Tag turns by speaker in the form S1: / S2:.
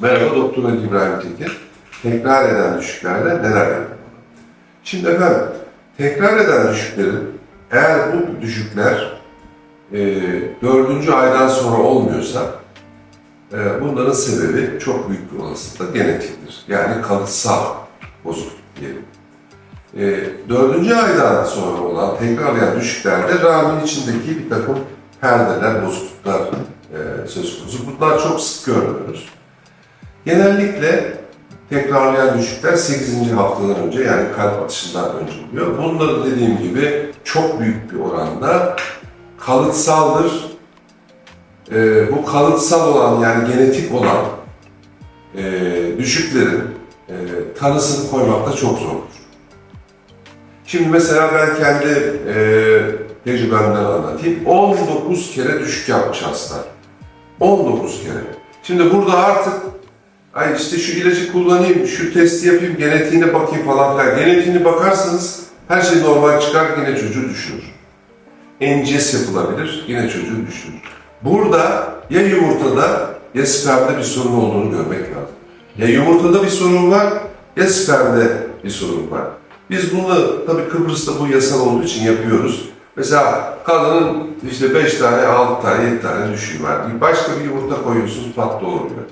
S1: Merhaba Doktor Ali İbrahim Tekin. Tekrar eden düşüklerde neler yapalım? Şimdi efendim, tekrar eden düşüklerin eğer bu düşükler e, dördüncü aydan sonra olmuyorsa e, bunların sebebi çok büyük bir olasılıkla genetiktir. Yani kalıtsal bozukluk diyelim. E, dördüncü aydan sonra olan tekrarlayan düşüklerde rahmin içindeki bir takım perdeler, bozukluklar e, söz konusu. Bunlar çok sık görmüyoruz. Genellikle tekrarlayan düşükler 8. haftadan önce yani kalp atışından önce oluyor. Bunların dediğim gibi çok büyük bir oranda kalıtsaldır. Ee, bu kalıtsal olan yani genetik olan e, düşüklerin e, tanısını koymakta çok zordur. Şimdi mesela ben kendi e, tecrübemden anlatayım. 19 kere düşük yapmış hasta. 19 kere. Şimdi burada artık ay işte şu ilacı kullanayım, şu testi yapayım, genetiğine bakayım falan filan. Genetiğine bakarsanız her şey normal çıkar, yine çocuğu düşürür. NGS yapılabilir, yine çocuğu düşürür. Burada ya yumurtada ya spermde bir sorun olduğunu görmek lazım. Ya yumurtada bir sorun var ya spermde bir sorun var. Biz bunu tabii Kıbrıs'ta bu yasal olduğu için yapıyoruz. Mesela kadının işte 5 tane, 6 tane, 7 tane düşüğü var. Başka bir yumurta koyuyorsunuz pat doğuruyor.